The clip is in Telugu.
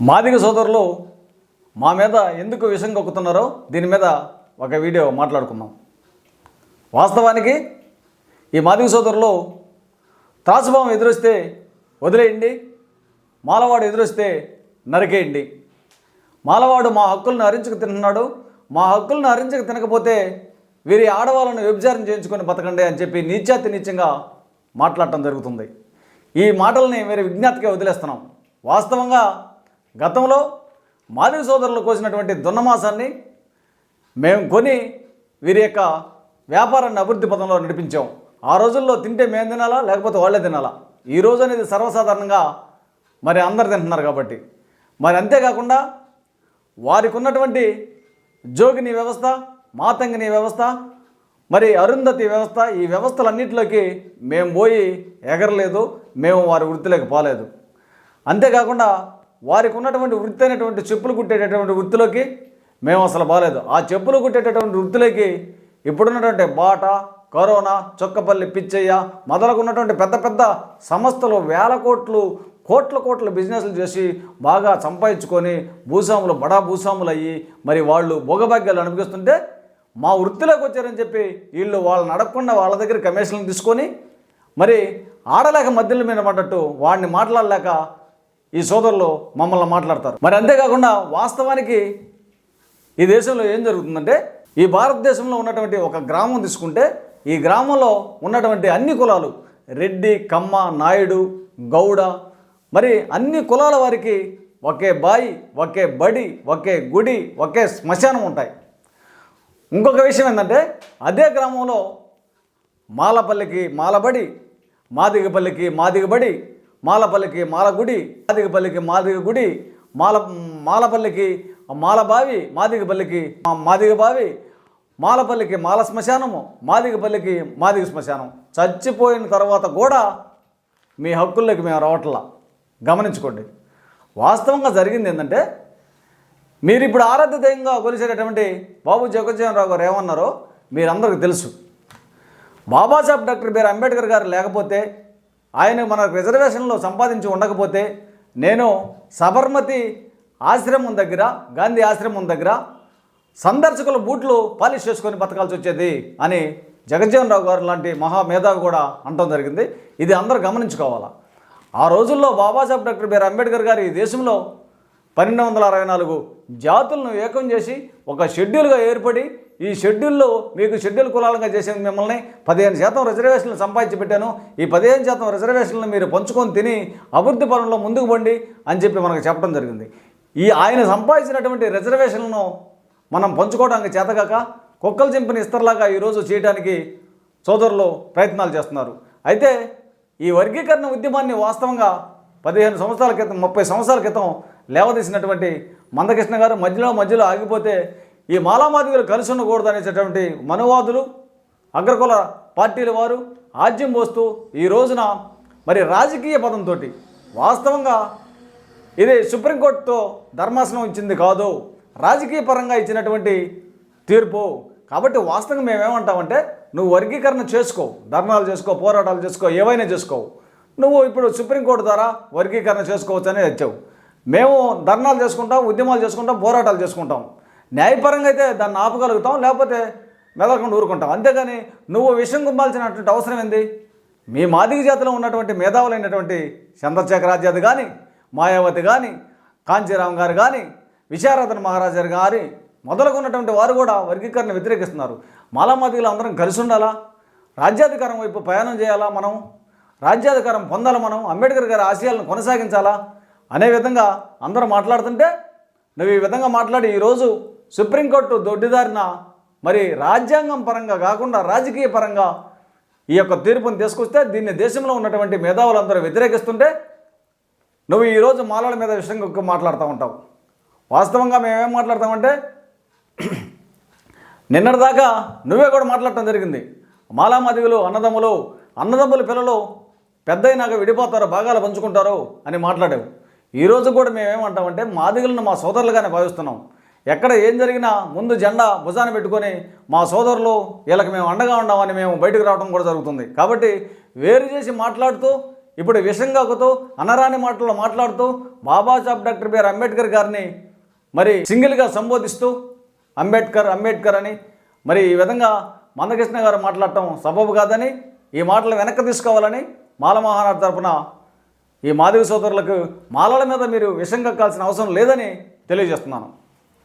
మాదిగ సోదరులు మా మీద ఎందుకు విషం కక్కుతున్నారో దీని మీద ఒక వీడియో మాట్లాడుకుందాం. వాస్తవానికి ఈ మాదిగ సోదరులు త్రాసుభావం ఎదురొస్తే వదిలేయండి మాలవాడు ఎదురొస్తే నరికేయండి. మాలవాడు మా హక్కులను హరించుకు తింటున్నాడు మా హక్కులను హరించక తినకపోతే వీరి ఆడవాళ్ళను వ్యభిచారం చేయించుకొని బతకండి అని చెప్పి నీచాతి నీచంగా మాట్లాడటం జరుగుతుంది. ఈ మాటల్ని మీరు విజ్ఞాతగా వదిలేస్తున్నాం. వాస్తవంగా గతంలో మాధవి సోదరులు కోసినటువంటి దున్నమాసాన్ని మేము కొని వీరి యొక్క వ్యాపారాన్ని అభివృద్ధి పదంలో నడిపించాం. ఆ రోజుల్లో తింటే మేము తినాలా లేకపోతే వాళ్ళే తినాలా? ఈ రోజు అనేది సర్వసాధారణంగా మరి అందరు తింటున్నారు కాబట్టి. మరి అంతేకాకుండా వారికి ఉన్నటువంటి జోగిని వ్యవస్థ మాతంగిని వ్యవస్థ మరి అరుంధతి వ్యవస్థ ఈ వ్యవస్థలన్నింటిలోకి మేము పోయి ఎగరలేదు మేము వారి వృత్తిలోకి పోలేదు. అంతేకాకుండా వారికి ఉన్నటువంటి వృత్తి అయినటువంటి చెప్పులు కుట్టేటటువంటి వృత్తిలోకి మేము అసలు బాగాలేదు ఆ చెప్పులు కుట్టేటటువంటి వృత్తిలోకి ఇప్పుడున్నటువంటి బాట కరోనా చొక్కపల్లి పిచ్చయ్య మొదలగున్నటువంటి పెద్ద పెద్ద సంస్థలు వేల కోట్లు కోట్ల కోట్ల బిజినెస్లు చేసి బాగా సంపాదించుకొని భూస్వాములు బడా భూస్వాములు అయ్యి మరి వాళ్ళు భోగభాగ్యాలు అనిపిస్తుంటే మా వృత్తిలోకి వచ్చారని చెప్పి వీళ్ళు వాళ్ళని అడగకుండా వాళ్ళ దగ్గర కమిషన్లు తీసుకొని మరి ఆడలేక మధ్యలో మీద పడ్డట్టు వాడిని మాట్లాడలేక ఈ సోదరులు మమ్మల్ని మాట్లాడతారు. మరి అంతేకాకుండా వాస్తవానికి ఈ దేశంలో ఏం జరుగుతుందంటే ఈ భారతదేశంలో ఉన్నటువంటి ఒక గ్రామం తీసుకుంటే ఈ గ్రామంలో ఉన్నటువంటి అన్ని కులాలు రెడ్డి కమ్మ నాయుడు గౌడ మరి అన్ని కులాల వారికి ఒకే బాయి ఒకే బడి ఒకే గుడి ఒకే శ్మశానం ఉంటాయి. ఇంకొక విషయం ఏంటంటే అదే గ్రామంలో మాలపల్లికి మాలబడి మాదిగపల్లికి మాదిగబడి మాలపల్లికి మాలగుడి మాదిగపల్లికి మాదిగ గుడి మాల మాలపల్లికి మాలబావి మాదిగపల్లికి మాదిగబావి మాదిగ బావి మాలపల్లికి మాల శ్మశానము మాదిగపల్లికి మాదిగ శ్మశానం చచ్చిపోయిన తర్వాత కూడా మీ హక్కుల్లోకి మేము రావట్లా. గమనించుకోండి. వాస్తవంగా జరిగింది ఏంటంటే మీరు ఇప్పుడు ఆరాధ్య దైవంగా కొలిసేటటువంటి బాబు జగజ్జీవనరావు గారు ఏమన్నారో మీరందరికీ తెలుసు. బాబాసాహెబ్ డాక్టర్ బిఆర్ అంబేద్కర్ గారు లేకపోతే ఆయన మన రిజర్వేషన్లో సంపాదించి ఉండకపోతే నేను సబర్మతి ఆశ్రమం దగ్గర గాంధీ ఆశ్రమం దగ్గర సందర్శకుల బూట్లు పాలిష్ చేసుకొని బతకాల్సి వచ్చేది అని జగజ్జీవన్ రావు గారు లాంటి మహా మేధావి కూడా అంటం జరిగింది. ఇది అందరూ గమనించుకోవాలా? ఆ రోజుల్లో బాబాసాహెబ్ డాక్టర్ బిఆర్ అంబేద్కర్ గారు ఈ దేశంలో పన్నెండు వందల అరవై నాలుగు జాతులను ఏకం చేసి ఒక షెడ్యూల్గా ఏర్పడి ఈ షెడ్యూల్లో మీకు షెడ్యూల్ కులాలుగా చేసే మిమ్మల్ని పదిహేను శాతం రిజర్వేషన్లు సంపాదించి పెట్టాను. ఈ పదిహేను శాతం రిజర్వేషన్లు మీరు పంచుకొని తిని అభివృద్ధి పనుల్లో ముందుకు పండి అని చెప్పి మనకు చెప్పడం జరిగింది. ఈ ఆయన సంపాదించినటువంటి రిజర్వేషన్లను మనం పంచుకోవడానికి చేతగాక కుక్కలు చింపిన ఇస్తర్లాగా ఈరోజు చేయడానికి సోదరులు ప్రయత్నాలు చేస్తున్నారు. అయితే ఈ వర్గీకరణ ఉద్యమాన్ని వాస్తవంగా పదిహేను సంవత్సరాల క్రితం ముప్పై సంవత్సరాల క్రితం లేవదీసినటువంటి మందకృష్ణ గారు మధ్యలో మధ్యలో ఆగిపోతే ఈ మాలామాదిగలు కలిసి ఉండకూడదు అనేటటువంటి మనువాదులు అగ్రకుల పార్టీల వారు ఆజ్యం పోస్తూ ఈ రోజున మరి రాజకీయ పదంతో వాస్తవంగా ఇది సుప్రీంకోర్టుతో ధర్మాసనం ఇచ్చింది కాదు రాజకీయ పరంగా ఇచ్చినటువంటి తీర్పు. కాబట్టి వాస్తవంగా మేమేమంటామంటే నువ్వు వర్గీకరణ చేసుకో ధర్నాలు చేసుకో పోరాటాలు చేసుకో ఏవైనా చేసుకోవు నువ్వు ఇప్పుడు సుప్రీంకోర్టు ద్వారా వర్గీకరణ చేసుకోవచ్చు అనేది వచ్చావు మేము ధర్నాలు చేసుకుంటాం ఉద్యమాలు చేసుకుంటాం పోరాటాలు చేసుకుంటాం. న్యాయపరంగా అయితే దాన్ని ఆపగలుగుతాం లేకపోతే మెదలకుండా ఊరుకుంటాం. అంతేగాని నువ్వు విషయం గుమ్మాల్సినటువంటి అవసరం ఏంది? మీ మాదిగ జాతిలో ఉన్నటువంటి మేధావులైనటువంటి చంద్రశేఖర్ కానీ మాయావతి కానీ కాంచీరామ్ గారు కానీ విశారదన్ మహారాజు గారి మొదలుకున్నటువంటి వారు కూడా వర్గీకరణ వ్యతిరేకిస్తున్నారు. మాలామాదిగలు అందరం కలిసి ఉండాలా? రాజ్యాధికారం వైపు ప్రయాణం చేయాలా మనం? రాజ్యాధికారం పొందాలి మనం? అంబేద్కర్ గారి ఆశయాలను కొనసాగించాలా? అనే విధంగా అందరూ మాట్లాడుతుంటే నువ్వు ఈ విధంగా మాట్లాడి ఈరోజు సుప్రీంకోర్టు దొడ్డిదారిన మరి రాజ్యాంగం పరంగా కాకుండా రాజకీయ పరంగా ఈ యొక్క తీర్పును తీసుకొస్తే దీన్ని దేశంలో ఉన్నటువంటి మేధావులందరూ వ్యతిరేకిస్తుంటే నువ్వు ఈరోజు మాలల మీద విషయం మాట్లాడుతూ ఉంటావు. వాస్తవంగా మేమేం మాట్లాడతామంటే నిన్నటిదాకా నువ్వే కూడా మాట్లాడటం జరిగింది. మాలామాదిగులు అన్నదమ్ములు అన్నదమ్ముల పిల్లలు పెద్దయినాక విడిపోతారు భాగాలు పంచుకుంటారు అని మాట్లాడావు. ఈరోజు కూడా మేమేమంటామంటే మాదిగులను మా సోదరులుగానే భావిస్తున్నాం. ఎక్కడ ఏం జరిగినా ముందు జెండా భుజాన పెట్టుకొని మా సోదరులు వీళ్ళకి మేము అండగా ఉన్నామని మేము బయటకు రావడం కూడా జరుగుతుంది. కాబట్టి వేరు చేసి మాట్లాడుతూ ఇప్పుడు విషంగాకుతూ అనరాని మాటల్లో మాట్లాడుతూ బాబాసాహెబ్ డాక్టర్ బిఆర్ అంబేద్కర్ గారిని మరి సింగిల్గా సంబోధిస్తూ అంబేద్కర్ అంబేద్కర్ అని మరి ఈ విధంగా మందకృష్ణ గారు మాట్లాడటం సబబు కాదని ఈ మాటలు వెనక్కి తీసుకోవాలని మాల తరపున ఈ మాధవి సోదరులకు మాలల మీద మీరు విషం కక్కాల్సిన అవసరం లేదని తెలియజేస్తున్నాను.